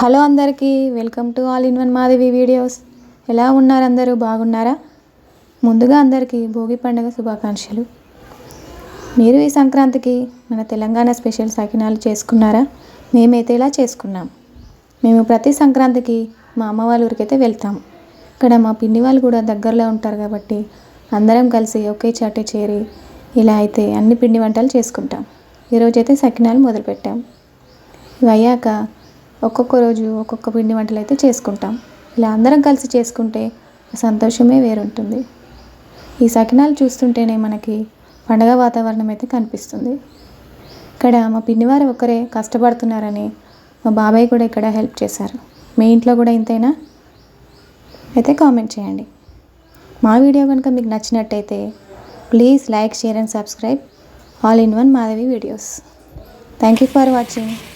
Hello అందరికీ welcome to all in one Madhavi videos. ఎలా ఉన్నారు అందరూ? బాగున్నారా? ముందుగా అందరికీ భోగి పండుగ శుభాకాంక్షలు. మీరు ఈ సంక్రాంతికి మన తెలంగాణ స్పెషల్ సకినాలు చేసుకున్నారా? మేమైతే ఇలా చేసుకున్నాం. మేము ప్రతి సంక్రాంతికి మా అమ్మ వాళ్ళ ఊరికైతే వెళ్తాం. ఇక్కడ మా పిన్ని వాళ్ళు కూడా దగ్గరలో ఉంటారు కాబట్టి అందరం కలిసి ఒకే చాటే చేరి ఇలా అయితే అన్ని పిండి వంటలు చేసుకుంటాం. ఈరోజైతే సకినాలు మొదలుపెట్టాం. ఇవి అయ్యాక ఒక్కొక్క రోజు ఒక్కొక్క పిండి వంటలు అయితే చేసుకుంటాం. ఇలా అందరం కలిసి చేసుకుంటే సంతోషమే వేరుంటుంది. ఈ సకినాలు చూస్తుంటేనే మనకి పండగ వాతావరణం అయితే కనిపిస్తుంది. ఇక్కడ మా పిన్నివారు ఒకరే కష్టపడుతున్నారని మా బాబాయ్ కూడా ఇక్కడ హెల్ప్ చేశారు. మీ ఇంట్లో కూడా ఇంతేనా? అయితే కామెంట్ చేయండి. మా వీడియో కనుక మీకు నచ్చినట్టయితే please like share and subscribe. All in one Madhavi videos. Thank you for watching.